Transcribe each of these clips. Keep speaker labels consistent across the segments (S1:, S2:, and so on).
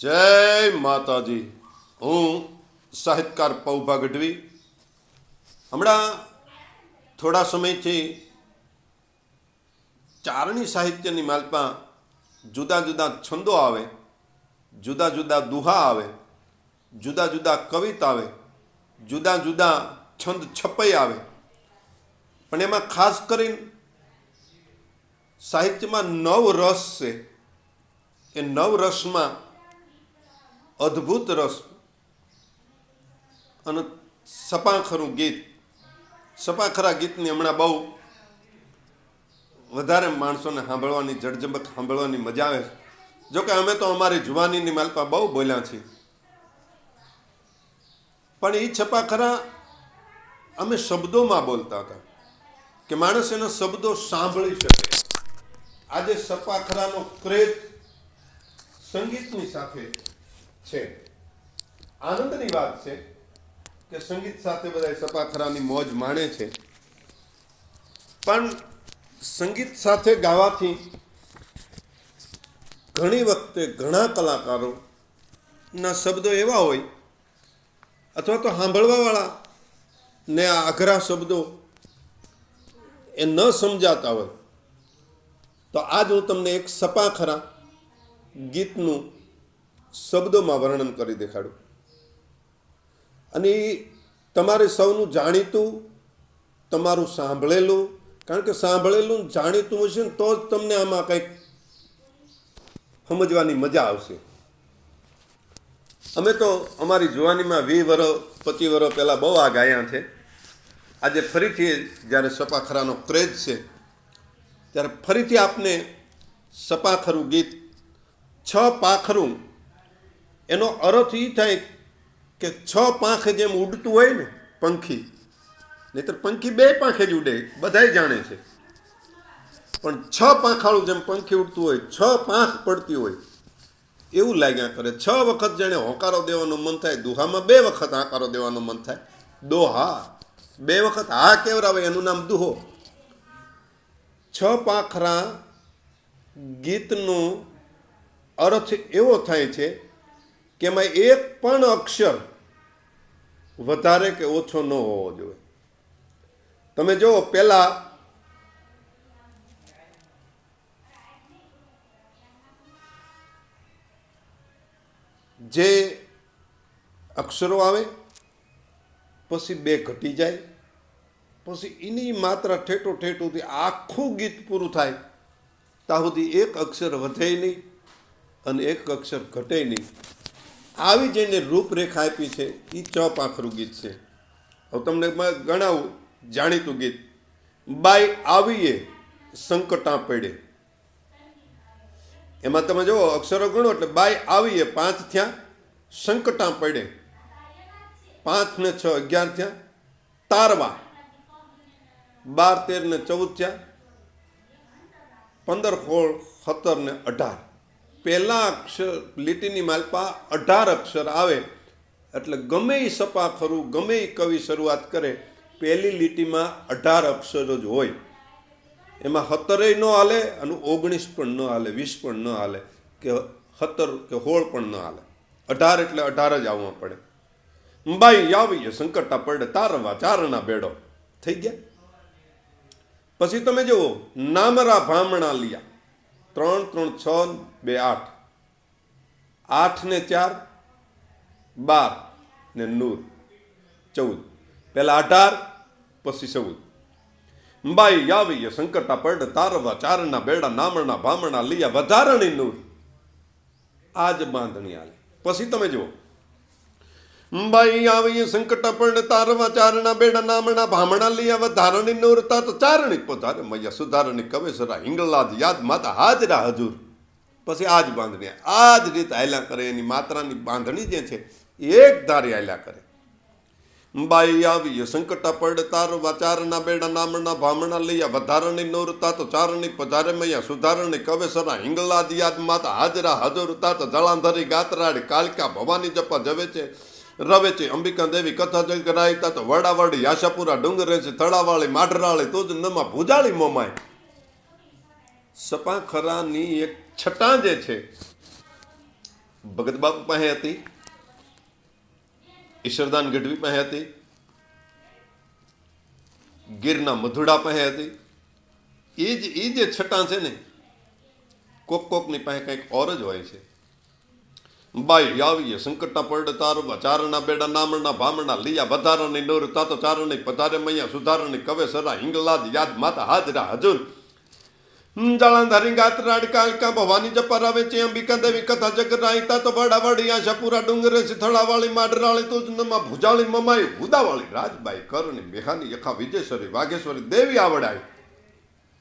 S1: જય માતાજી. હું સાહિત્યકાર પૌભા ગઢવી. હમણાં થોડા સમયથી ચારણી સાહિત્યની માલમાં જુદા જુદા છંદો આવે, જુદા જુદા દુહા આવે, જુદા જુદા કવિતા આવે, જુદા જુદા છંદ છપાઈ આવે. પણ એમાં ખાસ કરીને સાહિત્યમાં નવ રસ છે. એ નવ રસમાં અદ્ભુત રસ. અને સપાખરું ગીત. સપાખરા ગીતની હમણાં બહુ વધારે માણસોને સાંભળવાની જડજબક સાંભળવાની મજા આવે છે. જોકે અમે તો અમારી જુવાનીની માલપા બહુ બોલ્યા છીએ. પણ એ છપાખરા અમે શબ્દોમાં બોલતા હતા કે માણસ એના શબ્દો સાંભળી શકે. આજે સપાખરાનો ક્રેઝ સંગીતની સાથે છે. આનંદની વાત છે કે સંગીત સાથે બધા સપાખરાની મોજ માણે છે. પણ સંગીત સાથે ગાવાથી ઘણી વખતે ઘણા કલાકારો ના શબ્દો એવા હોય અથવા તો સાંભળવાવાળા ને આ અઘરા શબ્દો એ ન સમજાતા હોય. તો આજ હું તમને એક સપાખરા ગીતનું શબ્દોમાં વર્ણન કરી દેખાડું. અને તમારે સૌનું જાણીતું, તમારું સાંભળેલું, કારણ કે સાંભળેલું જાણીતું હશે ને તો જ તમને આમાં કંઈક સમજવાની મજા આવશે. અમે તો અમારી જુવાનીમાં વી વરો પચીસ વરો પહેલાં બહુ આ ગાયા છે. આજે ફરીથી જ્યારે સપાખરાનો ક્રેઝ છે, ત્યારે ફરીથી આપને સપાખરું ગીત, છ પાખરું એનો અર્થ એ થાય કે છ પાંખે જેમ ઉડતું હોય ને પંખી, નહીતર પંખી બે પાંખે જ ઉડે, બધાય જાણે છે. પણ છ પાંખાળું જેમ પંખી ઉડતું હોય, છ પાંખ પડતી હોય, એવું લાગ્યા કરે. છ વખત જેણે હોકારો દેવાનું મન થાય, દુહામાં બે વખત આકારો દેવાનું મન થાય. દોહા, બે વખત હા કેવરાવે, એનું નામ દુહો. છ પાંખરા ગીતનો અર્થ એવો થાય છે કે એમાં એક પણ અક્ષર વધારે કે ઓછો ન હોવો જોઈએ. તમે જુઓ, પેલા જે અક્ષરો આવે, પછી બે ઘટી જાય, પછી એની માત્ર ઠેઠો ઠેઠુંથી આખું ગીત પૂરું થાય, ત્યાં સુધી એક અક્ષર વધે નહીં અને એક અક્ષર ઘટે નહીં. આવી જઈને રૂપરેખા આપી છે. એ ચ પાંખરું ગીત છે. હવે તમને ગણાવું જાણીતું ગીત. બાય આવીએ સંકટા પડે. એમાં તમે જુઓ, અક્ષરો ગણો એટલે બાય આવીએ પાંચ થયા, સંકટા પડે. પાંચ ને છ અગિયાર થયા, તારવા. બાર, તેર ને ચૌદ થયા, પંદર, સોળ, સત્તર ને અઢાર. પહેલા અક્ષર લીટીની માલપા અઢાર અક્ષર આવે. એટલે ગમે એ સપા ખરું, ગમે એ કવિ શરૂઆત કરે, પહેલી લીટીમાં અઢાર અક્ષરો જ હોય. એમાં સત્તરેય ન હાલે અને ઓગણીસ પણ ન હાલે, વીસ પણ ન હાલે, કે સત્તર કે હોળ પણ ન હાલે. અઢાર એટલે અઢાર જ આવવા પડે. બાઈ આવીએ સંકટા પડે, તારવા, ચારણા બેડો. થઈ ગયા? પછી તમે જુઓ, નામરા ભામણા લિયા. ત્રણ ત્રણ, છ, બે, આઠ. આઠ ને ચાર, બાર ને નૂર ચૌદ. પહેલા અઢાર, પછી ચૌદ. બાઈ આવીએ સંકટા પડ, તારવા, ચારના, બેડા, નામણા, ભામણા, લીયા વધારણી નૂર. આજ બાંધણી આલે. પછી તમે જુઓ. બાઈ આવીએ સંકટ પણ તારવા ચારણા બેડા નામણા ભામણા લઈ લિયા વધારણી નૂર તો ચારણી પોધારે. મૈયા સુધારણી કવેસરા હિંગલાજ યાદ માતા હાજરા હજુર. પછી આજ બાંધણી આ જ રીતે આયલા કરે, એની માત્રાની બાંધણી જે છે, એક ધારી આયલા કરે. બાઈ આવી સંકટ પડ તાર વાચારના બેડા નામણા ભામણા લૈયા વધારણી નોરતા તો ચારણી પધારે. મૈયા સુધારણી કવેસરા હિંગલાદ યાદ માતા હાજરા હજુરતા તો જળાંધરી ગાતરાડી કાલિકા ભવાની જપા જવે છે. રવે છે અંબિકા દેવી કથા જગ કરાયતા તો વડાવાડી, યાશાપુરા ડુંગરે છે તળાવાળી માઢરાળી જ નમા ભૂજાળી મોમાય. સપા ખરાની એક છટા જે છે, ભગત બાપુ પાસે હતી ઈશ્વરદાન ગઢવી પાસે હતી, ગીરના મધુડા પાસે હતી. એ જ એ જે છટા છે ને, કોક કોકની પાસે કંઈક ઓર જ હોય છે. બાઈ આવીએ સંકટના પડે તાર ચારણા બેડા, નામણા, ભામણા, લીયા વધારણી નોર, તાતો ચારણી, પધારે મૈયા સુધારણી કવે સરા, હિંગલાજ, યાદ માતા, હાજરા હજુર જળંધરી ગાત્રાડ કાલકા ભવાની જપા રવે છે, અંબિકા દેવી, કથા જગરાઈ તા તો બડા વડી આશા પૂરા ડુંગરે સિથળા વાળી માડરાળી તુજ નમા ભુજાળી, મમાઈ હુદાવાળી રાજબાઈ, કરણી, મેહાની યખા વિજેશ્વરી, વાઘેશ્વરી, દેવી આવડાઈ.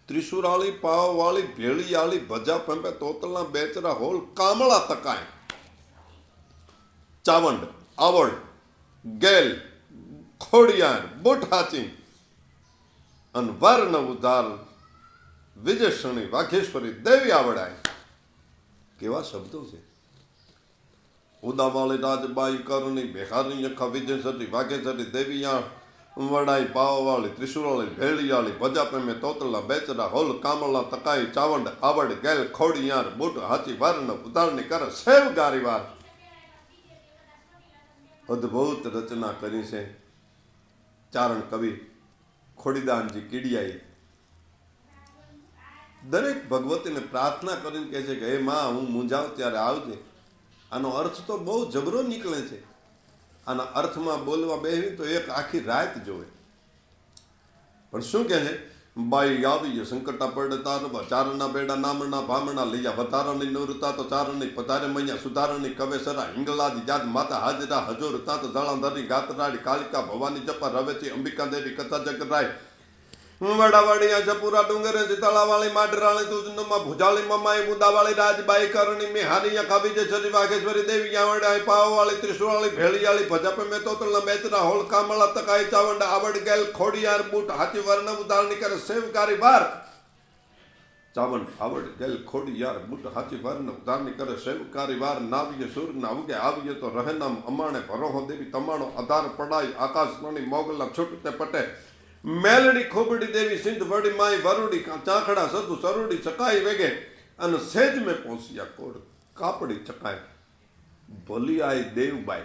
S1: ત્રિશુરાળી, પાવવાળી, ભેળીયાળી, ભજા, પંપે, તોતલા, બેચરા, હોલ, કામળા તકાય ચાવંડ આવડ ગેલ, ખોડિયાર બોઠાચી અનવર ઉધાર વિજયશ્રણી વાઘેશ્વરી, દેવી આવડાય. કેવા શબ્દો છે? ઉદાવાળી રાજબાઈ, કરણી, બેહારી યખા વિજયસરી વાઘેશ્વરી દેવિયા વડાઈ, પાવાવાળી, ત્રિશુરાળી, ભેળિયાળી ભજાપ્રેમે તોતલા, બેચરા, હોલ, કામલા, તકાઈ, ચાવંડ આવડ ગેલ, ખોડિયાર બુટ હાચી વારણ ઉદારણી કરે, સેવ ગારી વાર અદ્ભુત રચના કરી છે. ચારણ કવિ ખોડીદાનજી કીડિયાએ. દરેક ભગવતીને પ્રાર્થના કરીને કહે છે કે, હે માં, હું મૂંઝાવ ત્યારે આવજે. આનો અર્થ તો બહુ જબરો નીકળે છે. આના અર્થમાં બોલવા બેહવી તો એક આખી રાત જોવે. પણ શું કહે છે? બાઈ આવી સંકટા પડે તાર ચારણના બેડા, નામના ભામણા લઈયા વધારાની નવરતા તો ચારણની પધારે મૈયા સુધારણની કવેસરા હિંગલાદી જાત માતા હાજરા હજોર તા તો જળાંધરની ગાતરાડી કાલિકા ભવાની જપા રવેથી અંબિકા દેવી કથા જગરાય વડાવાડિયા જપુરા ડુંગરે ચિતળાવાળી માડરાળી તુજનમાં ભુજાળી મમાઈ મુદાવાળી રાજબાઈ કરણી મેહારી કાવી જે છરી વાઘેશ્વરી દેવી યાવડાઈ પાવવાળી ત્રિશુવાળી ભેળિયાળી, ભજાપે મેં તોતલના મેતરા હોળ કામળા, તકાઈ, ચાવંડ, આવડ ગેલ, ખોડિયાર, બુટ, હાથી, વર્ણ ઉદારણી કરે સેવકારી વાર ચાવંડ આવડ ગેલ, ખોડિયાર, બુટ, હાથી, વર્ણ ઉદારણી કરે સેવકારી વાર નાવ્ય સુર ના ઉગે, આવીએ તો રહે નામ, અમાણે ભરોહો દેવી, તમાણો આધાર પડાઈ આકાશમણી મોગલા છૂટતે પટે. મેલડી ખોબડી દેવી સિંધ વડી માય વરુડી ચાંખડા સધુ સરુડી ચકાઈ વેગે અને સેજ મેં પહોંચ્યા કોડ કાપડી ચકાય. ભલી આઈ દેવબાઈ,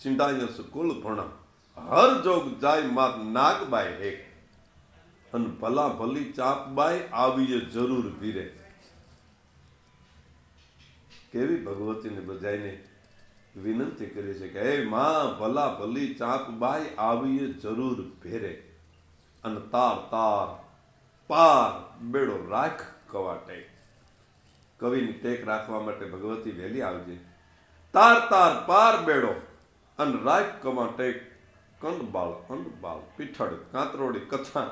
S1: ચિંડાયસ કુલ ભણા હર જોગ જાય માત નાગબાઈ હેક અને ભલા ભલી ચાપબાઈ આવીએ જરૂર વીરે. કેવી ભગવતીને બધાઈને વિનંતી કરી છે કે, હે માં, ભલા ભલી ચાપબાઈ આવીએ જરૂર ભેરે. અને તાર તાર, પાર બેડો રાખ કવાટે. કવિની ટેક રાખવા માટે ભગવતી વહેલી આવજે. તાર તાર, પાર બેડો અને રાખ કવાટે. કંદબાળ અંડબાળ પીઠળ, કાંતરોડી, કથા,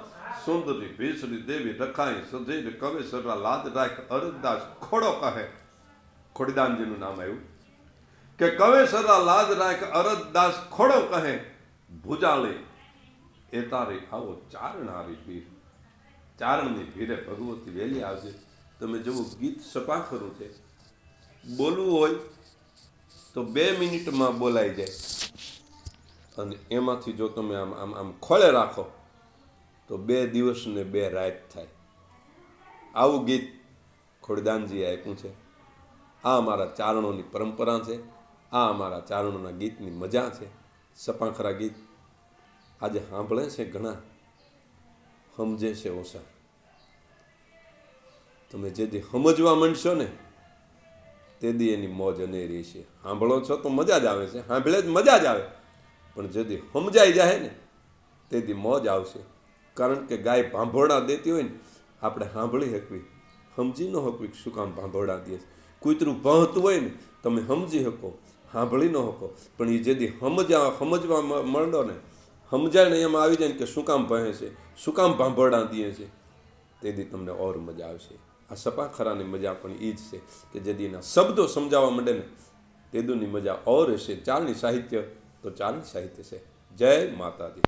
S1: સુંદરી, ભીસરી, દેવી, રખાઈ સજીર કવિ સરા લાદ રાખ અરદાસ ખોડો કહે. ખોડીદાનજીનું નામ આવ્યું. કે કવેસરા લાદ રાખ અરદાસ ખોડો કહે. ભુજાળી એ તારી આવો ચારણારી ભીર ચારણની ભીરે ભગવતી વહેલી આવશે તમે જેવું ગીત સપાખરું છે. બોલવું હોય તો બે મિનિટમાં બોલાઈ જાય. અને એમાંથી જો તમે આમ આમ આમ ખોળે રાખો, તો બે દિવસ ને બે રાત થાય. આવું ગીત ખોડદાનજીએ આપ્યું છે. આ અમારા ચારણોની પરંપરા છે. આ અમારા ચારણોના ગીતની મજા છે. સપાખરા ગીત આજે સાંભળે છે ઘણા. સમજે છે ઓછા. તમે જે દી સમજવા માંડશો ને, તે દી એની મોજ અનેરી છે. સાંભળો છો તો મજા જ આવે છે. સાંભળે જ મજા જ આવે. પણ જે દી સમજાઈ જાય ને, તે દી મોજ આવશે. કારણ કે ગાય ભાંભોડા દેતી હોય ને, આપણે સાંભળી શકવી. સમજી ન શકવી શું કામ ભાંભોડા દે કૂતરું ભણતું હોય ને, તમે સમજી શકો. સાંભળી ન શકો. પણ એ જેથી સમજા, સમજવા મળો ને સમજાય ને એમાં આવી જાય ને કે શું કામ ભણે છે, શું કામ ભાંભરડા દે છે તેથી તમને ઓર મજા આવશે. આ સપાખરાની મજા પણ એ જ છે કે જેથી એના શબ્દો સમજાવવા માંડે ને તેદુની મજા ઓર હશે. ચાલની સાહિત્ય તો ચાલની સાહિત્ય છે. જય માતાજી.